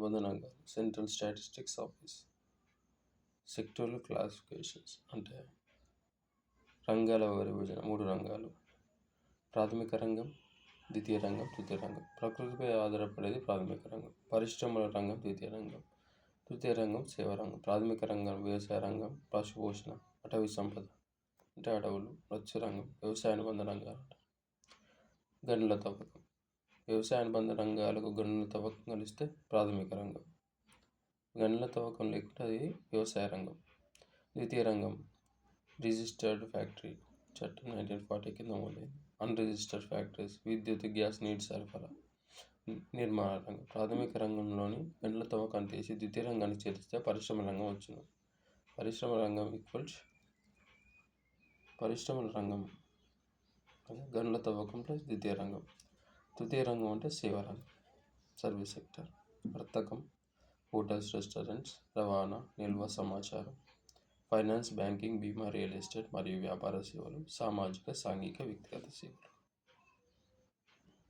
అనుబంధ రంగాలు central statistics office sectoral classifications అంటే రంగాల విభజన మూడు రంగాలు. ప్రాథమిక రంగం ద్వితీయ రంగం తృతీయ రంగం. ప్రకృతిపై ఆధారపడేది ప్రాథమిక రంగం. పరిశ్రమల రంగం ద్వితీయ రంగం. తృతీయ రంగం సేవ రంగం. ప్రాథమిక రంగం వ్యవసాయ రంగం పశుపోషణ అటవీ సంపద అంటే అడవులు మత్స్య రంగం వ్యవసాయ అనుబంధ రంగాలు. గనుల తవ్వకం. వ్యవసాయ అనుబంధ రంగాలకు గనుల తవ్వకం కలిస్తే ప్రాథమిక రంగం. గనుల తవ్వకం లేకుండా అది వ్యవసాయ రంగం. ద్వితీయ రంగం రిజిస్టర్డ్ ఫ్యాక్టరీ చట్టం నైన్టీన్ ఫార్టీ కింద నమోదైంది అన్రిజిస్టర్డ్ ఫ్యాక్టరీస్ విద్యుత్ గ్యాస్ నీటి సరఫరా నిర్మాణ రంగం. ప్రాథమిక రంగంలోని గనుల తవ్వకాన్ని తీసి ద్వితీయ రంగాన్ని చేరిస్తే పరిశ్రమ రంగం వచ్చును పరిశ్రమ రంగం ఈక్వల్స్ పరిశ్రమల రంగం గనుల తవ్వకం ప్లస్ ద్వితీయ రంగం. తృతీయ రంగం అంటే సేవా రంగం సర్వీస్ సెక్టర్ వర్తకం హోటల్స్ రెస్టారెంట్స్ రవాణా నిల్వ సమాచారం ఫైనాన్స్ బ్యాంకింగ్ బీమా రియల్ ఎస్టేట్ మరియు వ్యాపార సేవలు సామాజిక సాంఘిక వ్యక్తిగత సేవలు.